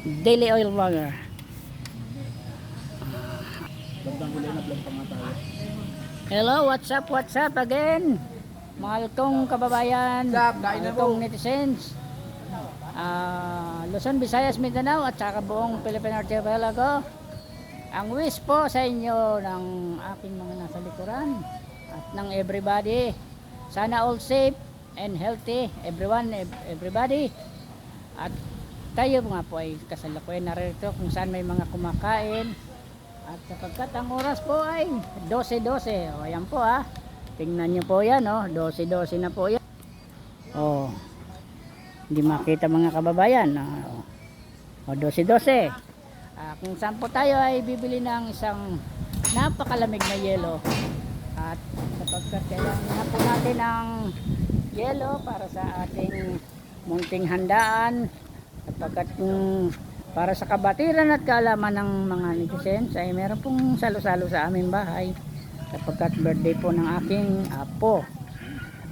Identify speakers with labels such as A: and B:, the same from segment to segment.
A: Daily Oil Vlogger. Hello, what's up, what's up again? Mahal kong kababayan, mahal kong netizens. Ah, Luzon, Visayas, Mindanao at saka buong Philippine Archipelago. Ang wish po sa inyo ng aking mga nasa likuran at ng everybody. Sana all safe and healthy, everyone, ev- everybody. At tayo nga po ay kasalukuyan narito kung saan may mga kumakain. At sapagkat ang oras po ay 12-12. O ayan po ha. Tingnan nyo po yan o. 12-12 na po yan. O. Hindi makita mga kababayan. O, o 12-12. Ah, kung saan po tayo ay bibili ng isang napakalamig na yelo. At sapagkat kailangan na po natin ng yelo para sa ating munting handaan. Sapagkat kung para sa kabatiran at kaalaman ng mga netizens ay meron pong salo-salo sa aming bahay. Sapagkat birthday po ng aking apo.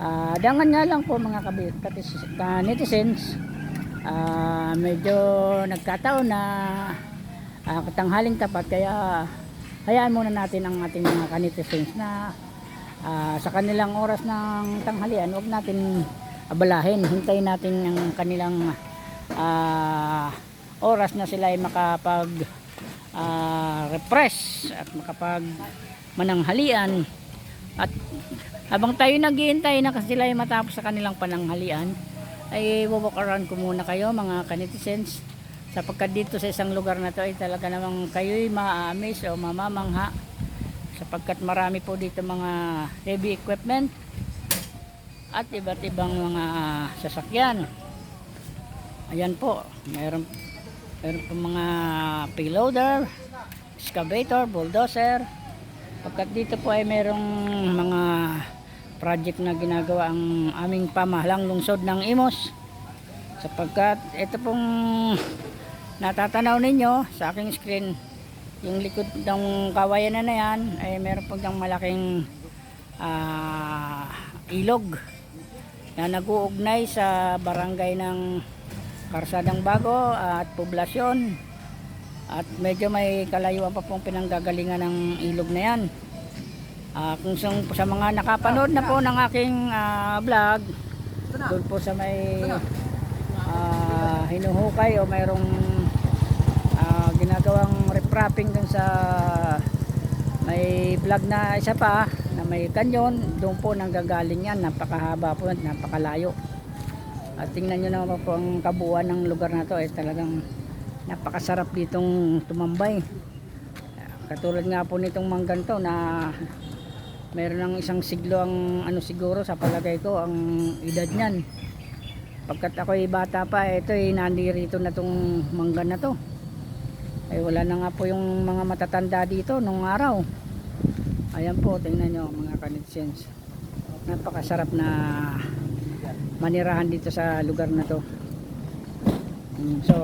A: Ah, dangan nga lang po mga ka- netizens. Ah, medyo nagkataon na ah, katanghaling tapat kaya hayaan muna natin ang ating mga kanitizens na ah, sa kanilang oras ng tanghalian huwag natin abalahin. Hintayin natin ang kanilang ah, oras na sila ay makapag ah, refresh at makapag mananghalian. At habang tayo naghihintay na sila ay matapos sa kanilang pananghalian ay walk around ko muna kayo mga kanitizens sapagkat dito sa isang lugar na to ay talaga namang kayo'y maaamis o mamamangha. Sapagkat marami po dito mga heavy equipment at iba't ibang mga sasakyan ayan po mayroon mayroon po mga payloader excavator, bulldozer. Pagkat dito po ay mayroong mga project na ginagawa ang aming pamahalang lungsod ng Imos sapagkat ito pong natatanaw ninyo sa aking screen yung likod ng kawayan na yan ay meron po diyang malaking ah, ilog na nag-uugnay sa barangay ng Karsadang Bago at poblasyon. At medyo may kalayuan pa pong pinanggagalingan ng ilog na yan. Ah, kung sa, sa mga nakapanood na po ng aking ah, vlog doon po sa may ah, hinuhukay o mayroong ah, ginagawang reprapping dun sa may vlog na isa pa na may kanyon doon po nanggagaling yan. Napakahaba po at napakalayo at tingnan nyo naman po ang kabuuan ng lugar na to. Ay talagang napakasarap ditong tumambay. Katulad nga po nitong manggan to na meron ng isang siglo ang ano siguro sa palagay ko ang edad niyan. Pagkat ako'y bata pa ito ay nandirito na tong manggan na to. Ay wala na nga po yung mga matatanda dito nung araw. Ayan po tingnan nyo mga kanitsens napakasarap na manirahan dito sa lugar na to Mm, so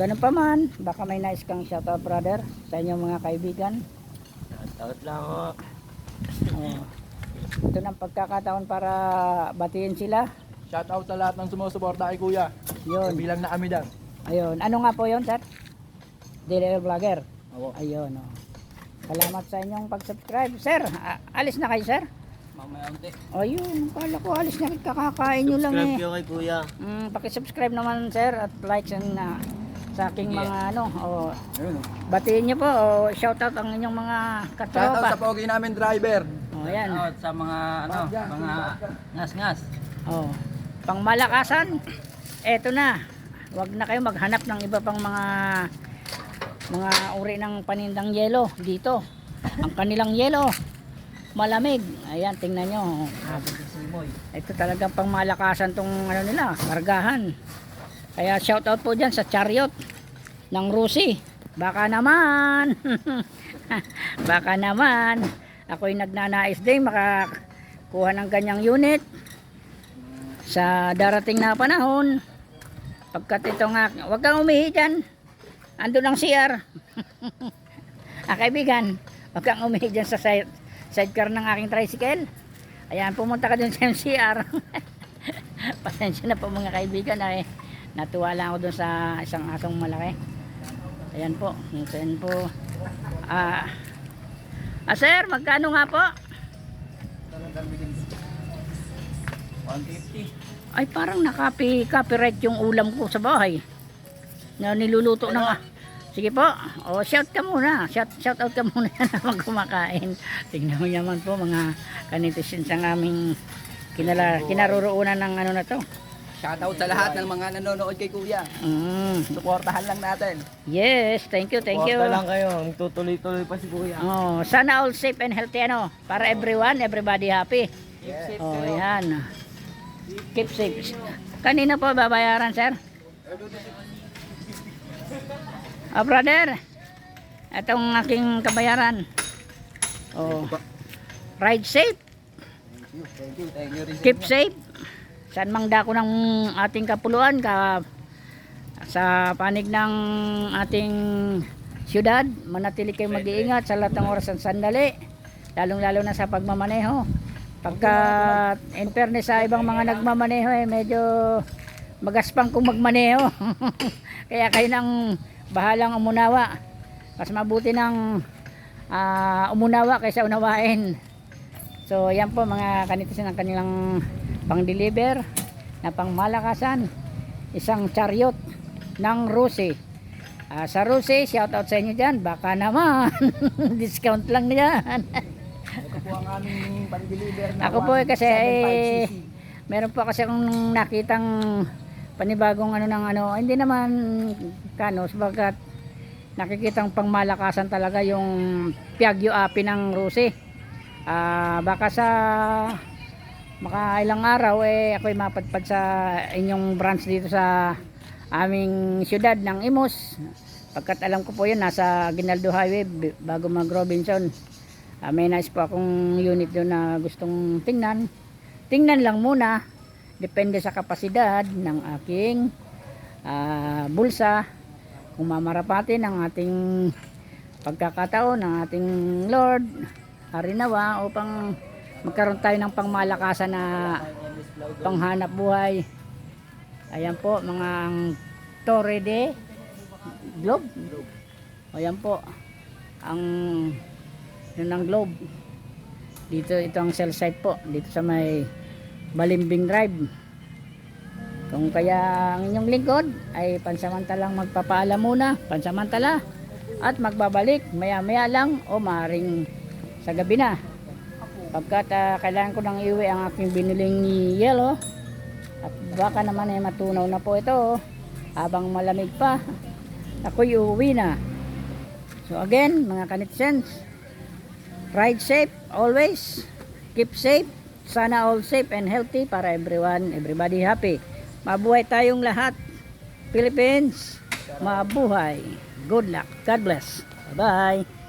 A: ganun pa man baka may nice kang shoutout brother sa inyong mga kaibigan
B: Takot lang ako.
A: Oh. Ito ng pagkakataon para batiin sila.
B: Shout out sa lahat ng sumusuporta kay Kuya.
A: Yun.
B: Bilang na Amidan.
A: Ayun. Ano nga po yun, sir? Daily Vlogger.
B: Ako.
A: Ayun. Oh. Salamat sa inyong pag-subscribe. Sir, a- alis na kayo, sir?
B: Mamaya unti.
A: Ayun. Kala ko alis na. Kakakain nyo lang eh.
B: kayo kay Kuya.
A: Mm, pakisubscribe naman, sir. At likes and uh, sa aking mga ano. Oh,
B: Ayun oh.
A: batiin nyo po. Oh, shoutout ang inyong mga
B: Shout out sa
A: katropa.
B: pogi namin driver.
A: Oh, yan.
C: Out sa mga ano, mga ngas-ngas.
A: Oh. Pangmalakasan, eto na. Huwag na kayo maghanap ng iba pang mga mga uri ng panindang yelo dito. Ang kanilang yelo, malamig. Ayan, tingnan nyo. Ito talagang pangmalakasan tong ano nila, kargahan. Kaya shout out po dyan sa chariot ng Rusi. Baka naman. Baka naman. Ako'y nagnanais din makakuha ng ganyang unit sa darating na panahon. Pagkat ito nga, huwag kang umihi dyan. Ando ng CR. ah, kaibigan, huwag kang umihi dyan sa side, sidecar ng aking tricycle. Ayan, pumunta ka dun sa MCR. Pasensya na po mga kaibigan ay Natuwa lang ako dun sa isang asong malaki. Ayan po. Ayan po. Ah, ah sir, magkano nga po?
C: 150.
A: Ay parang nakapi copyright yung ulam ko sa bahay. Na niluluto na nga. Sige po. O shout ka muna. Shout, shout out ka muna naman kumakain. Tingnan mo naman po mga kanitisin sa aming kinala, kinaroroonan ng ano na to.
B: Shoutout sa lahat ng mga nanonood kay Kuya.
A: Mm.
B: Suportahan lang natin.
A: Yes, thank you, thank you.
C: lang kayo. Tutuloy-tuloy pa si Kuya.
A: Oh, sana all safe and healthy ano. Para everyone, everybody happy. Oh, yan. Keep safe. Kanina po babayaran, sir? Ah, brother. Itong aking kabayaran. Oh. Ride safe. Keep safe. Saan mang dako ng ating kapuluan ka sa panig ng ating siyudad, manatili kayong mag-iingat sa lahat ng oras at sandali, lalong-lalo na sa pagmamaneho. Pagka in fairness sa ibang mga nagmamaneho eh, medyo magaspang kung magmaneho. Kaya kayo nang bahalang umunawa. Mas mabuti ng ah, umunawa kaysa unawain. So yan po mga kanitisin ang kanilang pang-deliver na pangmalakasan. Isang chariot ng Rusi. Ah, sa Rusi, shout out sa inyo dyan. Baka naman, discount lang yan.
B: Ito po ang aming pan-deliver na
A: Ako po eh, kasi,
B: 175cc.
A: Meron po kasi akong nakitang panibagong ano ng ano, hindi naman kano, sabagat nakikitang pangmalakasan talaga yung Piaggio api ng Rusi. Ah, baka sa makailang araw eh ako'y mapadpad sa inyong branch dito sa aming syudad ng Imus. Pagkat alam ko po yun, nasa Ginaldo Highway bago mag Robinson. Ah, may nice po akong unit doon na gustong tingnan. Tingnan lang muna. Depende sa kapasidad ng aking ah, bulsa. Kung mamarapati ng ating pagkakataon ng ating Lord. Harinawa upang magkaroon tayo ng pangmalakasan na panghanap buhay. Ayan po, mga ang Torre de Globe. Ayan po, ang yun ang globe. Dito, ito ang cell site po. Dito sa may Balimbing Drive. Kung kaya ang inyong lingkod ay pansamantalang magpapaalam muna, pansamantala. At magbabalik maya-maya lang o maring sa gabi na. Pagkat ah, kailangan ko nang iwi ang aking biniling yellow. At baka naman ay matunaw na po ito. Habang malamig pa. Ako'y uuwi na. So again, mga kanitsens, ride safe always. Keep safe. Sana all safe and healthy para everyone, everybody happy. Mabuhay tayong lahat. Philippines, mabuhay. Good luck. God bless. Bye-bye.